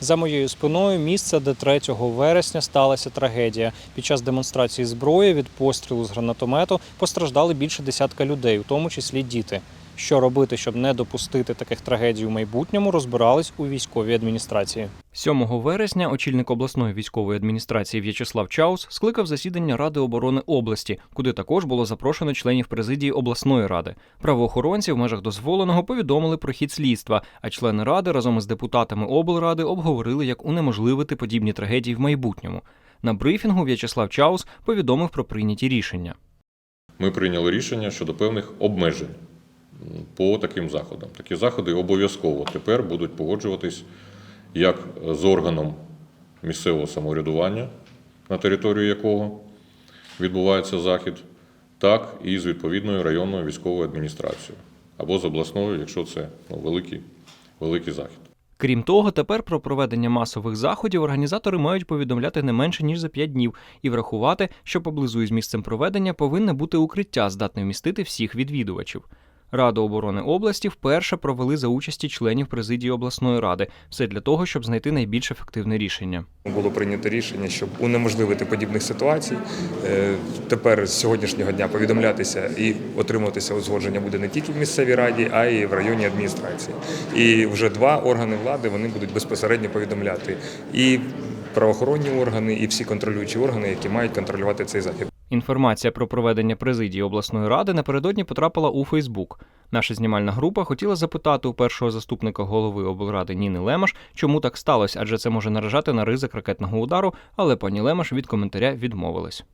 За моєю спиною місце, де 3 вересня сталася трагедія. Під час демонстрації зброї від пострілу з гранатомету постраждали більше десятка людей, у тому числі діти. Що робити, щоб не допустити таких трагедій у майбутньому, розбирались у військовій адміністрації. 7 вересня очільник обласної військової адміністрації В'ячеслав Чаус скликав засідання Ради оборони області, куди також було запрошено членів президії обласної ради. Правоохоронці в межах дозволеного повідомили про хід слідства, а члени ради разом із депутатами облради обговорили, як унеможливити подібні трагедії в майбутньому. На брифінгу В'ячеслав Чаус повідомив про прийняті рішення. ми прийняли рішення щодо певних обмежень по таким заходам. Такі заходи обов'язково тепер будуть погоджуватись як з органом місцевого самоврядування, на територію якого відбувається захід, так і з відповідною районною військовою адміністрацією або з обласною, якщо це ну, великий, великий захід. Крім того, тепер про проведення масових заходів організатори мають повідомляти не менше ніж за 5 днів і врахувати, що поблизу із місцем проведення повинне бути укриття, здатне вмістити всіх відвідувачів. Раду оборони області вперше провели за участі членів президії обласної ради. Все для того, щоб знайти найбільш ефективне рішення. Було прийнято рішення, щоб унеможливити подібних ситуацій. Е, Тепер з сьогоднішнього дня повідомлятися і отримуватися узгодження буде не тільки в місцевій раді, а й в районній адміністрації. І вже два органи влади вони будуть безпосередньо повідомляти і правоохоронні органи, і всі контролюючі органи, які мають контролювати цей захід. Інформація про проведення президії обласної ради напередодні потрапила у Фейсбук. Наша знімальна група хотіла запитати у першого заступника голови облради Ніни Лемаш, чому так сталося, адже це може наражати на ризик ракетного удару, але пані Лемаш від коментаря відмовилась.